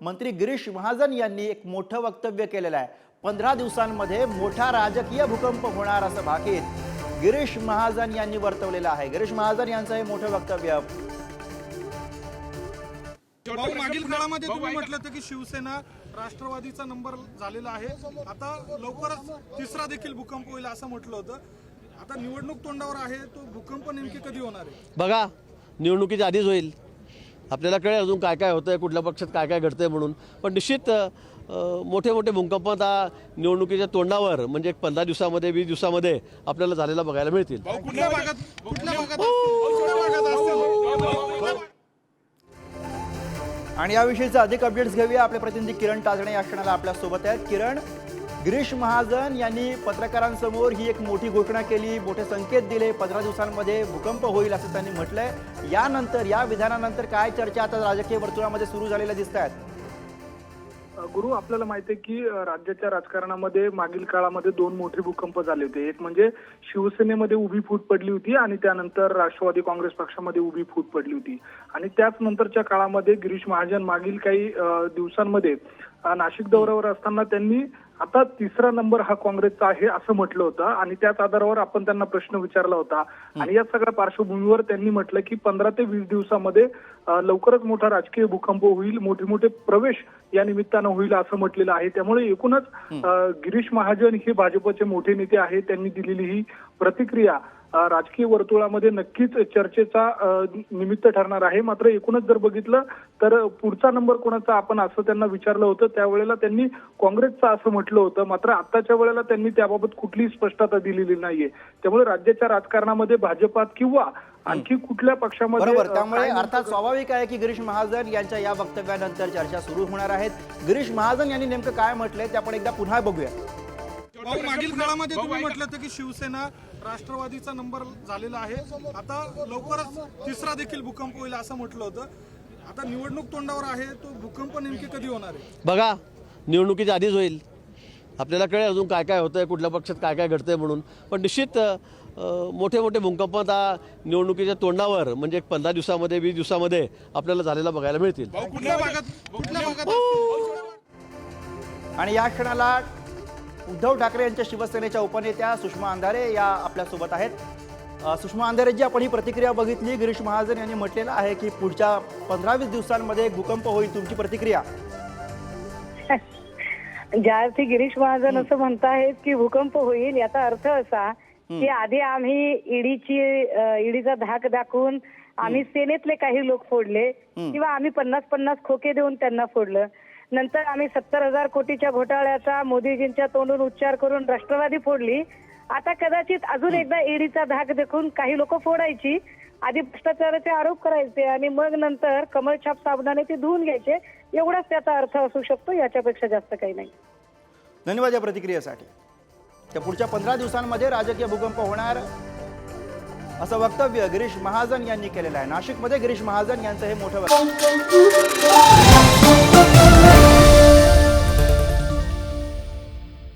मंत्री गिरीश महाजन यांनी एक मोठं वक्तव्य केलेलं आहे. पंधरा दिवसांमध्ये मोठा राजकीय भूकंप होणार असं भाकीत गिरीश महाजन यांनी वर्तवलेलं आहे. गिरीश महाजन यांचं हे मोठं वक्तव्य. मागील काळामध्ये तुम्ही म्हटलं होतं की शिवसेना राष्ट्रवादीचा नंबर झालेला आहे. आता लवकरच तिसरा देखील भूकंप होईल असं म्हटलं होतं. आता निवडणूक तोंडावर आहे तो भूकंप नेमकी कधी होणार आहे? बघा निवडणुकीच्या आधीच होईल. आपल्याला कळेल अजून काय काय होतंय कुठल्या पक्षात काय काय घडतंय म्हणून. पण निश्चित मोठे मोठे भूकंप आता निवडणुकीच्या तोंडावर म्हणजे एक पंधरा दिवसामध्ये वीस दिवसामध्ये आपल्याला झालेला बघायला मिळतील. कुठल्या भागात कुठल्या भागात कुठल्या भागात असेल आणि याविषयीचे अधिक अपडेट्स घेऊया. आपले प्रतिनिधी किरण टाजणे या क्षणाला आपल्यासोबत आहेत. किरण गिरीश महाजन यांनी पत्रकारांसमोर ही एक मोठी घोषणा केली. मोठे संकेत दिले. पंधरा दिवसांमध्ये भूकंप होईल असं त्यांनी म्हटलंय. यानंतर या विधानानंतर काय चर्चा आता राजकीय वर्तुळामध्ये सुरू झालेल्या दिसत आहेत? गुरु आपल्याला माहिती आहे की राज्याच्या राजकारणामध्ये मागील काळामध्ये दोन मोठे भूकंप झाले होते. एक म्हणजे शिवसेनेमध्ये उभी फूट पडली होती आणि त्यानंतर राष्ट्रवादी काँग्रेस पक्षामध्ये उभी फूट पडली होती. आणि त्याच नंतरच्या काळामध्ये गिरीश महाजन मागील काही दिवसांमध्ये नाशिक दौऱ्यावर असताना त्यांनी आता तिसरा नंबर हा काँग्रेसचा आहे असं म्हटलं होतं आणि त्याच आधारावर आपण त्यांना प्रश्न विचारला होता. आणि या सगळ्या पार्श्वभूमीवर त्यांनी म्हटलं की पंधरा ते वीस दिवसामध्ये लवकरच मोठा राजकीय भूकंप होईल मोठे मोठे प्रवेश या निमित्तानं होईल असं म्हटलेलं आहे. त्यामुळे एकूणच गिरीश महाजन हे भाजपचे मोठे नेते आहेत. त्यांनी दिलेली ही प्रतिक्रिया राजकीय वर्तुळामध्ये नक्कीच चर्चेचा निमित्त ठरणार आहे. मात्र एकूणच जर बघितलं तर पुढचा नंबर कोणाचा आपण असं त्यांना विचारलं होतं त्यावेळेला त्यांनी काँग्रेसचा असं म्हटलं होतं. मात्र आताच्या वेळेला त्यांनी त्याबाबत कुठलीही स्पष्टता दिलेली नाहीये. त्यामुळे राज्याच्या राजकारणामध्ये भाजपात किंवा आणखी कुठल्या पक्षामध्ये बरोबर. त्यामुळे अर्थात स्वाभाविक आहे की गिरीश महाजन यांच्या या वक्तव्यानंतर चर्चा सुरू होणार आहेत गिरीश महाजन यांनी नेमकं काय म्हटलंय ते आपण एकदा पुन्हा बघूया. मागील काळामध्ये तुम्ही म्हटलं होतं की शिवसेना राष्ट्रवादीचा नंबर झालेला आहे. आता लवकरच तिसरा देखील भूकंप होईल असं म्हटलं होतं. आता निवडणूक तोंडावर आहे तो भूकंप नेमकी कधी होणार आहे? बघा निवडणुकीच्या आधीच होईल. आपल्याला कळेल अजून काय काय होतंय कुठल्या पक्षात काय काय घडतंय म्हणून. पण निश्चित मोठे मोठे भूकंप आता निवडणुकीच्या तोंडावर म्हणजे एक पंधरा दिवसामध्ये वीस दिवसामध्ये आपल्याला झालेला बघायला मिळतील. असेल? आणि या क्षणाला उद्धव ठाकरे यांच्या शिवसेनेच्या उपनेत्या सुषमा अंधारे या आपल्यासोबत आहेत. सुषमा अंधारेजी आपण ही प्रतिक्रिया बघितली. गिरीश महाजन यांनी म्हटलेलं आहे की पुढच्या पंधरा वीस दिवसांमध्ये भूकंप होईल तुमची प्रतिक्रिया? ज्या अर्थी गिरीश महाजन असं म्हणतायत की भूकंप होईल याचा अर्थ असा की आधी आम्ही ईडीची ईडीचा धाक दाखवून आम्ही सेनेतले काही लोक फोडले किंवा आम्ही पन्नास पन्नास खोके देऊन त्यांना फोडलं. नंतर आम्ही सत्तर हजार कोटीच्या घोटाळ्याचा मोदीजींच्या तोंडून उच्चार करून राष्ट्रवादी फोडली. आता कदाचित अजून एकदा ईडीचा धाक दाखवून काही लोक फोडायची. आधी भ्रष्टाचाराचे आरोप करायचे आणि मग नंतर कमळछाप साबणाने ते धुवून घ्यायचे. एवढाच त्याचा अर्थ असू शकतो याच्यापेक्षा जास्त काही नाही. धन्यवाद या प्रतिक्रियेसाठी. त्या पुढच्या पंधरा दिवसांमध्ये राजकीय भूकंप होणार असं वक्तव्य गिरीश महाजन यांनी केलेलं आहे. नाशिकमध्ये गिरीश महाजन यांचं हे मोठं वक्तव्य.